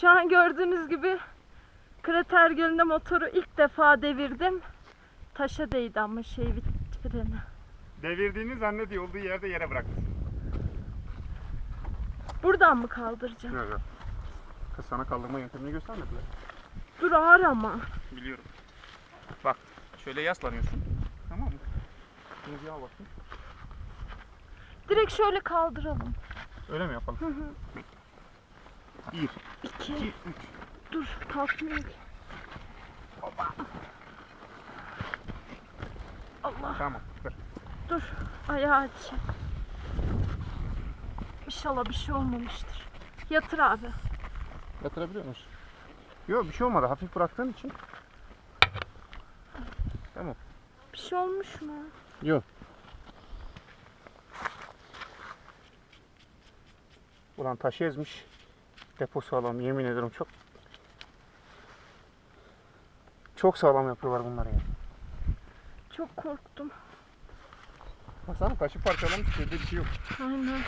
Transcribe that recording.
Şu an gördüğünüz gibi krater gölünde motoru ilk defa devirdim. Taşa değdi ama şey freni. Devirdiğini zannediyor olduğu yerde yere bıraktı. Buradan mı kaldıracağım? Yok yok. Kız sana kaldırma yöntemini göstermediler. Dur ağır ama. Biliyorum. Bak şöyle yaslanıyorsun. Tamam mı? Şimdi al bakayım. Direkt şöyle kaldıralım. Öyle mi yapalım? Hı hı. Bir, İki. iki, üç. Dur kalkmıyor ki. Allah Tamam. Dur. dur. Ayağı aç. İnşallah bir şey olmamıştır. Yatır abi. Yatırabiliyor musun? Yok bir şey olmadı. Hafif bıraktığın için. Tamam. Bir şey olmuş mu? Yok. Ulan taşı ezmiş. Depo sağlam yemin ederim çok. Çok sağlam yapıyorlar bunları ya. Çok korktum. Baksana taşı parçalamış. Bir şey yok. Aynen.